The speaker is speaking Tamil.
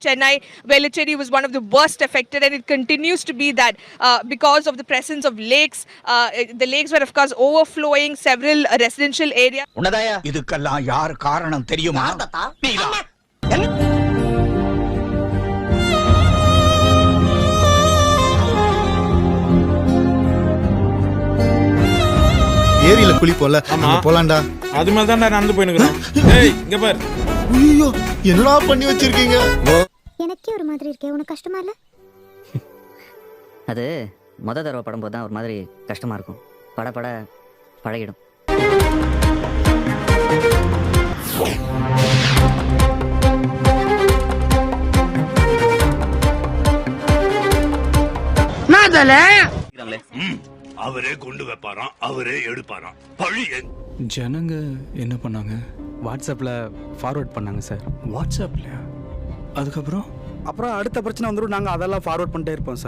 Chennai, Velachery was one of the worst affected, and it continues to be that uh, because of the presence of lakes. Uh, the lakes were, of course, overflowing several uh, residential areas. உன்னதாயா இதுக்கெல்லாம் யார் காரணம் தெரியுமா. ஏரியில குளிப்போல போலாம்டா அது மாதிரி தான் நடந்து போயினுக்கிறோம் ஏய் இங்க பாரு ஐயோ என்னடா பண்ணி வச்சிருக்கீங்க எனக்கே ஒரு மாதிரி இருக்கே உனக்கு கஷ்டமா இல்ல? அது மொத தடவை படும்போது தான் ஒரு மாதிரி கஷ்டமா இருக்கும். பட பட பழகிடும். அவரே கொண்டு வைப்பாராம் அவரே எடுப்பாராம். பழி ஜனங்க என்ன பண்ணாங்க? வாட்ஸ்அப்பில் ஃபார்வர்ட் பண்ணாங்க சார் வாட்ஸ்அப்லையா? அதுக்கப்புறம்? அப்புறம் அடுத்த பிரச்சனை வந்துடும். நாங்கள் அதெல்லாம் ஃபார்வர்ட் பண்ணிட்டே இருப்போம் சார்.